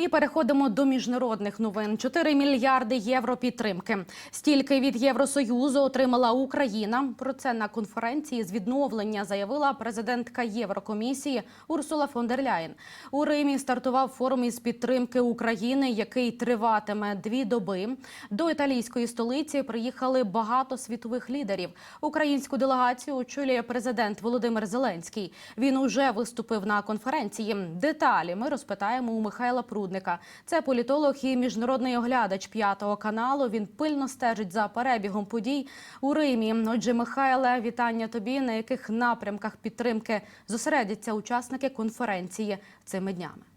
І переходимо до міжнародних новин. 4 мільярди євро підтримки. Стільки від Євросоюзу отримала Україна. Про це на конференції з відновлення заявила президентка Єврокомісії Урсула фон дер Ляєн. У Римі стартував форум із підтримки України, який триватиме дві доби. До італійської столиці приїхали багато світових лідерів. Українську делегацію очолює президент Володимир Зеленський. Він уже виступив на конференції. Деталі ми розпитаємо у Михайла Прудника. Це політолог і міжнародний оглядач п'ятого каналу. Він пильно стежить за перебігом подій у Римі. Отже, Михайле, вітання тобі. На яких напрямках підтримки зосередяться учасники конференції цими днями?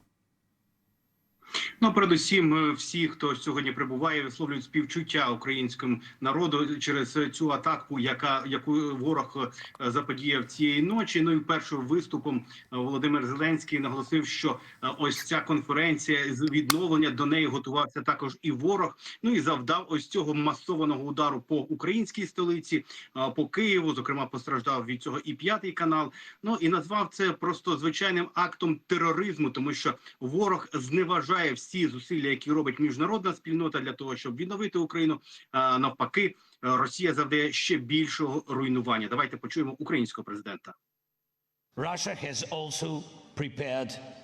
Ну, передусім, е, всі, хто сьогодні прибуває, висловлюють співчуття українському народу через цю атаку, яка яку ворог е, заподіяв цієї ночі. Ну і першим виступом е, Володимир Зеленський наголосив, що ось ця конференція з відновлення до неї готувався також і ворог. Ну і завдав ось цього масованого удару по українській столиці, по Києву. Зокрема, постраждав від цього і п'ятий канал. Ну і назвав це просто звичайним актом тероризму, тому що ворог зневажає всі зусилля, які робить міжнародна спільнота для того, щоб відновити Україну. А навпаки, е, Росія завдає ще більшого руйнування. Давайте почуємо українського президента. Russia has also prepared.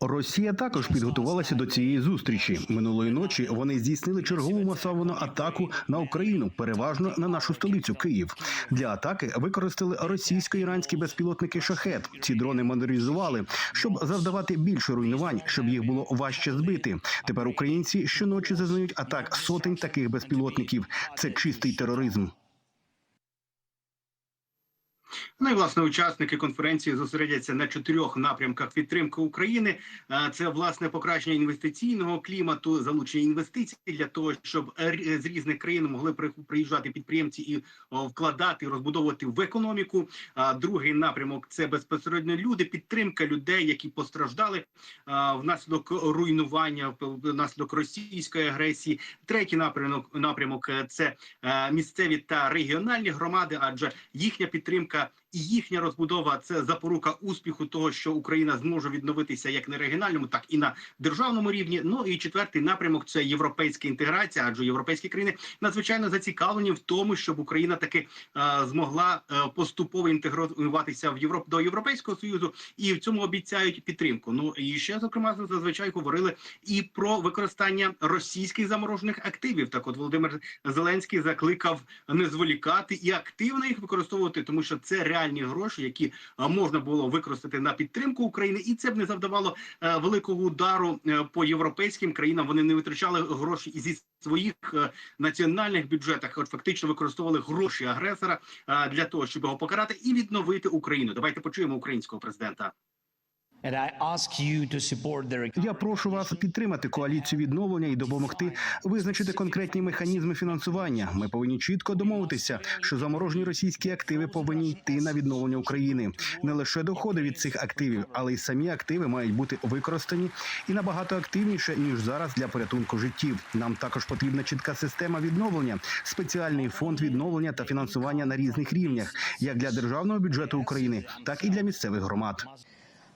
Росія також підготувалася до цієї зустрічі. Минулої ночі вони здійснили чергову масовану атаку на Україну, переважно на нашу столицю Київ. Для атаки використали російсько-іранські безпілотники шахет. Ці дрони модернізували, щоб завдавати більше руйнувань, щоб їх було важче збити. Тепер українці щоночі зазнають атак сотень таких безпілотників. Це чистий тероризм. Ну і власне учасники конференції зосередяться на чотирьох напрямках підтримки України. Е, Це власне покращення інвестиційного клімату, залучення інвестицій для того, щоб з різних країн могли при- приїжджати підприємці і вкладати, розбудовувати в економіку. А Другий напрямок це безпосередньо люди, підтримка людей, які постраждали внаслідок руйнування внаслідок російської агресії. Третій напрямок напрямок е, це е, місцеві та регіональні громади, адже їхня підтримка яка і їхня розбудова це запорука успіху того, що Україна зможе відновитися як на регіональному, так і на державному рівні. Ну і четвертий напрямок це європейська інтеграція, адже європейські країни надзвичайно зацікавлені в тому, щоб Україна таки е, змогла е, поступово інтегруватися в Європ до Європейського союзу, і в цьому обіцяють підтримку. Ну і ще зокрема зазвичай говорили і про використання російських заморожених активів. Так, от Володимир Зеленський закликав не зволікати і активно їх використовувати, тому що це реальні гроші, які е, можна було використати на підтримку України, і це б не завдавало е, великого удару е, по європейським країнам. Вони не витрачали гроші і зі своїх національних бюджетах, от фактично використовували гроші агресора для того, щоб його покарати і відновити Україну. Давайте почуємо українського президента. Я прошу вас підтримати коаліцію відновлення і допомогти визначити конкретні механізми фінансування. Ми повинні чітко домовитися, що заморожені російські активи повинні йти на відновлення України. Не лише доходи від цих активів, але й самі активи мають бути використані і набагато активніше ніж зараз для порятунку життів. Нам також потрібна чітка система відновлення, спеціальний фонд відновлення та фінансування на різних рівнях, як для державного бюджету України, так і для місцевих громад.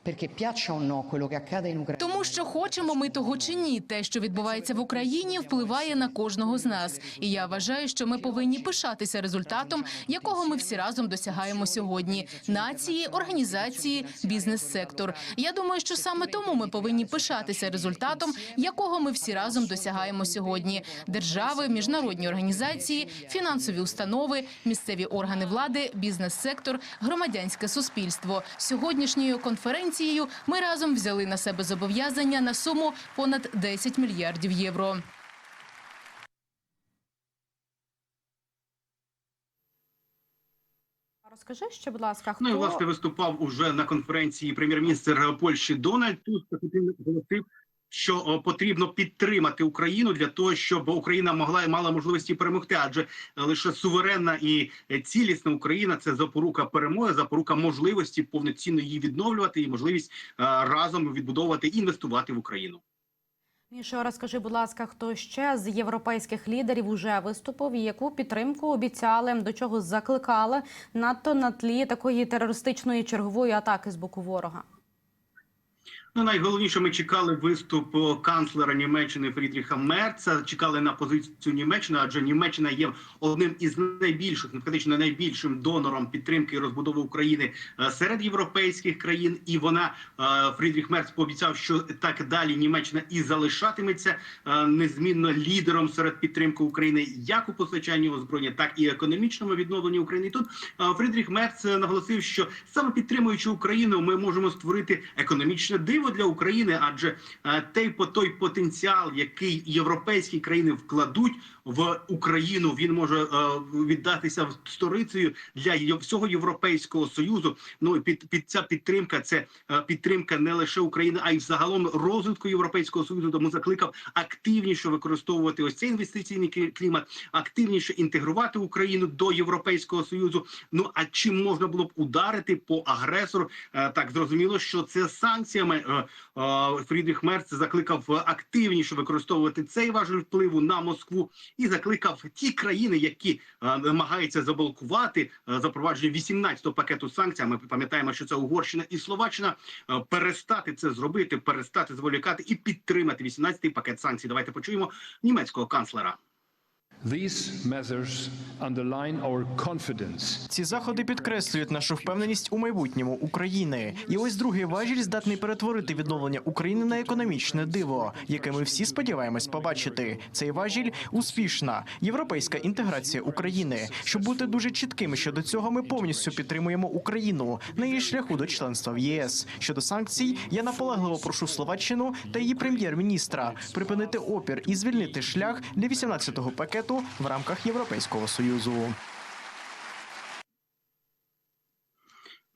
Perché piaccia o no quello che accade in Ucraina. Тому що хочемо ми того чи ні, те, що відбувається в Україні, впливає на кожного з нас. І я вважаю, що ми повинні пишатися результатом, якого ми всі разом досягаємо сьогодні: нації, організації, бізнес-сектор. Я думаю, що саме тому ми повинні пишатися результатом, якого ми всі разом досягаємо сьогодні: держави, міжнародні організації, фінансові установи, місцеві органи влади, бізнес-сектор, громадянське суспільство. Сьогоднішньою конференцією ми разом взяли на себе зобов'язання на суму понад 10 мільярдів євро. Розкажи ще, будь ласка, хто Ну і власне виступав уже на конференції прем'єр-міністр Польщі Дональд Туск він оголосив, що потрібно підтримати Україну для того, щоб Україна могла і мала можливості перемогти. Адже е, лише суверенна і е, цілісна Україна це запорука перемоги, запорука можливості повноцінно її відновлювати і можливість е, разом відбудовувати і інвестувати в Україну. Мішо, розкажи, будь ласка, хто ще з європейських лідерів уже виступив і яку підтримку обіцяли, до чого закликали надто на тлі такої терористичної чергової атаки з боку ворога? Ну, найголовніше, ми чекали виступ канцлера Німеччини Фрідріха Мерца. Чекали на позицію Німеччини, адже Німеччина є одним із найбільших, ну, фактично найбільшим донором підтримки і розбудови України е, серед європейських країн. І вона е, Фрідріх Мерц пообіцяв, що так далі Німеччина і залишатиметься е, незмінно лідером серед підтримки України як у постачанні озброєння, так і економічному відновленні України. І тут е, Фрідріх Мерц е, наголосив, що саме підтримуючи Україну, ми можемо створити економічне диво для України, адже е, той по той потенціал, який європейські країни вкладуть в Україну, він може е, віддатися в сторицею для всього європейського союзу. Ну під, під ця підтримка це е, підтримка не лише України, а й взагалом розвитку європейського союзу. Тому закликав активніше використовувати ось цей інвестиційний клі- клімат, активніше інтегрувати Україну до європейського союзу. Ну а чим можна було б ударити по агресору? Так зрозуміло, що це санкціями. Е, е, Фрідріх Мерц закликав е, активніше використовувати цей важель впливу на Москву і закликав ті країни, які намагаються заблокувати запровадження 18-го пакету санкцій. Ми пам'ятаємо, що це Угорщина і Словаччина. Перестати це зробити, перестати зволікати і підтримати 18-й пакет санкцій. Давайте почуємо німецького канцлера. These measures underline Ці заходи підкреслюють нашу впевненість у майбутньому України. І ось другий важіль здатний перетворити відновлення України на економічне диво, яке ми всі сподіваємось побачити. Цей важіль успішна європейська інтеграція України. Щоб бути дуже чіткими щодо цього, ми повністю підтримуємо Україну на її шляху до членства в ЄС. Щодо санкцій, я наполегливо прошу Словаччину та її прем'єр-міністра припинити опір і звільнити шлях для 18-го пакету в рамках Європейського союзу.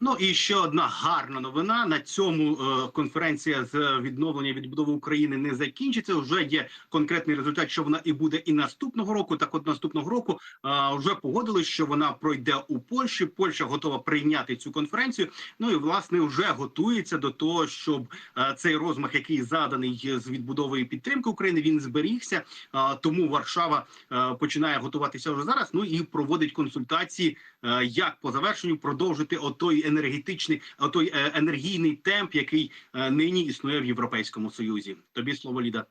Ну і ще одна гарна новина. На цьому е, конференція з відновлення відбудови України не закінчиться. Вже є конкретний результат, що вона і буде і наступного року. Так, от наступного року е, вже погодились, що вона пройде у Польщі. Польща готова прийняти цю конференцію. Ну і власне вже готується до того, щоб е, цей розмах, який заданий з відбудови підтримки України, він зберігся. Тому Варшава починає готуватися вже зараз. Ну і проводить консультації, як по завершенню продовжити отой енергетичний, той енергійний темп, який е, нині існує в Європейському Союзі. Тобі слово Ліда.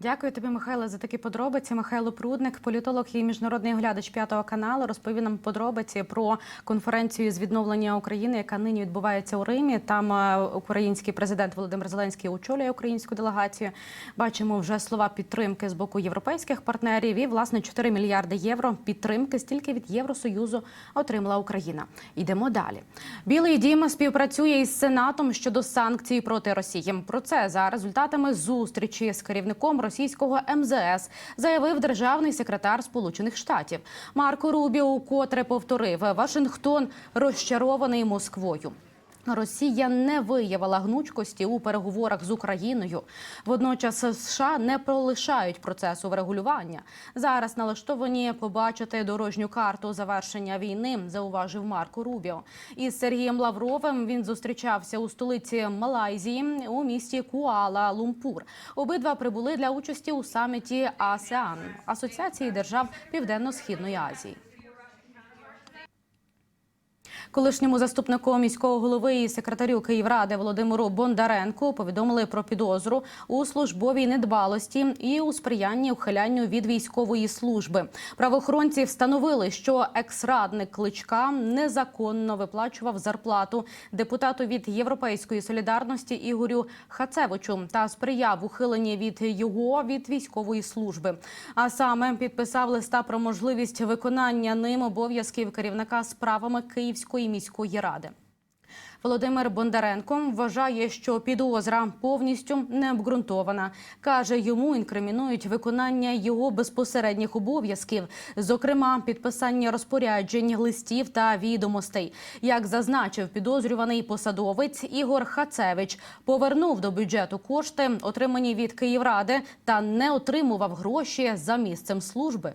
Дякую тобі, Михайло, за такі подробиці. Михайло Прудник, політолог і міжнародний оглядач п'ятого каналу, розповів нам подробиці про конференцію з відновлення України, яка нині відбувається у Римі. Там е, український президент Володимир Зеленський очолює українську делегацію. Бачимо вже слова підтримки з боку європейських партнерів. І власне 4 мільярди євро підтримки стільки від Євросоюзу отримала Україна. Йдемо далі. Білий дім співпрацює із Сенатом щодо санкцій проти Росії. Про це за результатами зустрічі з керівником російського МЗС заявив державний секретар Сполучених Штатів Марко Рубіо. Котре повторив Вашингтон розчарований Москвою. Росія не виявила гнучкості у переговорах з Україною. Водночас США не пролишають процесу врегулювання. Зараз налаштовані побачити дорожню карту завершення війни, зауважив Марко Рубіо. Із Сергієм Лавровим він зустрічався у столиці Малайзії у місті Куала Лумпур. Обидва прибули для участі у саміті АСЕАН Асоціації держав Південно-східної Азії. Колишньому заступнику міського голови і секретарю Київради Володимиру Бондаренку повідомили про підозру у службовій недбалості і у сприянні ухилянню від військової служби. Правоохоронці встановили, що екс-радник кличка незаконно виплачував зарплату депутату від Європейської солідарності Ігорю Хацевичу та сприяв ухиленні від його від військової служби. А саме підписав листа про можливість виконання ним обов'язків керівника справами Київської міської ради. Володимир Бондаренко вважає, що підозра повністю необґрунтована. Каже, йому інкримінують виконання його безпосередніх обов'язків, зокрема підписання розпоряджень, листів та відомостей. Як зазначив підозрюваний посадовець Ігор Хацевич, повернув до бюджету кошти, отримані від Київради, та не отримував гроші за місцем служби.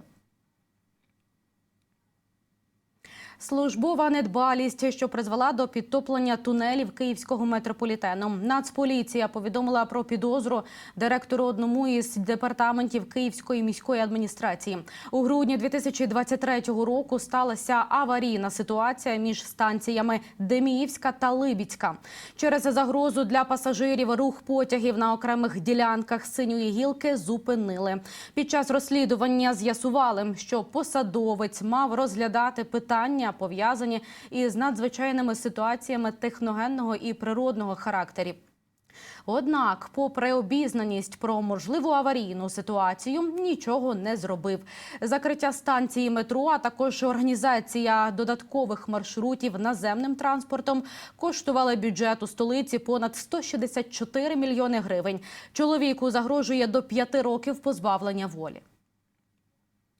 Службова недбалість, що призвела до підтоплення тунелів київського метрополітену. Нацполіція повідомила про підозру директору одному із департаментів Київської міської адміністрації. У грудні 2023 року сталася аварійна ситуація між станціями Деміївська та Либіцька. Через загрозу для пасажирів рух потягів на окремих ділянках синьої гілки зупинили. Під час розслідування з'ясували, що посадовець мав розглядати питання, пов'язані із надзвичайними ситуаціями техногенного і природного характерів. Однак, попри обізнаність про можливу аварійну ситуацію, нічого не зробив. Закриття станції метро, а також організація додаткових маршрутів наземним транспортом коштували бюджету столиці понад 164 мільйони гривень. Чоловіку загрожує до п'яти років позбавлення волі.